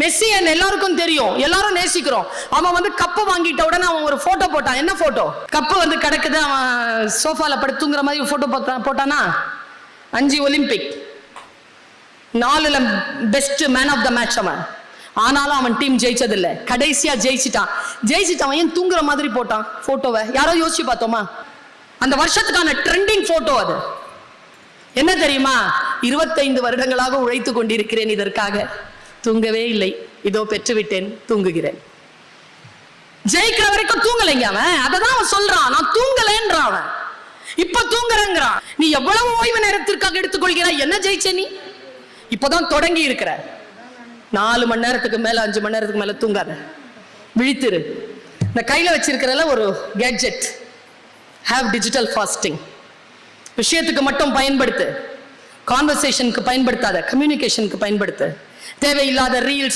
Messi என் எல்லாருக்கும் தெரியும். எல்லாரும் நேசிக்கிறோம். அவன் வந்து கப்பை வாங்கிட்ட உடனே அவன் ஒரு போட்டோ போட்டான். என்ன போட்டோ கப்பு வந்து கிடக்குது. அவன் சோஃபால படுத்து தூங்குற மாதிரி போட்டோ போட்டானா? அஞ்சு ஒலிம்பிக் நாலுல best man of the match அவன். ஆனாலும் அவன் டீம் ஜெயிச்சதில்லை. கடைசியா ஜெயிச்சிட்டான். ஜெயிச்சிட்டான். அவன் ஏன் தூங்குற மாதிரி போட்டான் போட்டோவை யாரோ யோசிச்சு பார்த்தோமா? அந்த வருஷத்துக்கான ட்ரெண்டிங் போட்டோ அது. என்ன தெரியுமா? இருபத்தைந்து வருடங்களாக உழைத்து கொண்டிருக்கிறேன் இதற்காக. தூங்கவே இல்லை. இதோ பெற்றுவிட்டேன் தூங்குகிறேன். ஜெயிக்கிற வரைக்கும் தூங்கலைங்க அவன். அதை தான் அவன் சொல்றான். நான் தூங்கலைன்றான் அவன். இப்ப தூங்குறேங்கிறான். நீ எவ்வளவு ஓய்வு நேரத்திற்காக எடுத்துக்கொள்கிறாய்? என்ன ஜெயிச்ச நீ? இப்பதான் தொடங்கி இருக்கிற. நாலு மணி நேரத்துக்கு மேல அஞ்சு மணி நேரத்துக்கு மேல தூங்காத. விழித்திரு. இந்த கையில வச்சிருக்கிறல ஒரு கேட்ஜெட் ஹேவ் டிஜிட்டல் ஃபாஸ்டிங் விஷயத்துக்கு மட்டும் பயன்படுத்து. கான்வர்சேஷனுக்கு பயன்படுத்தாத கம்யூனிகேஷனுக்கு பயன்படுத்த. தேவையில்லாத ரீல்ஸ்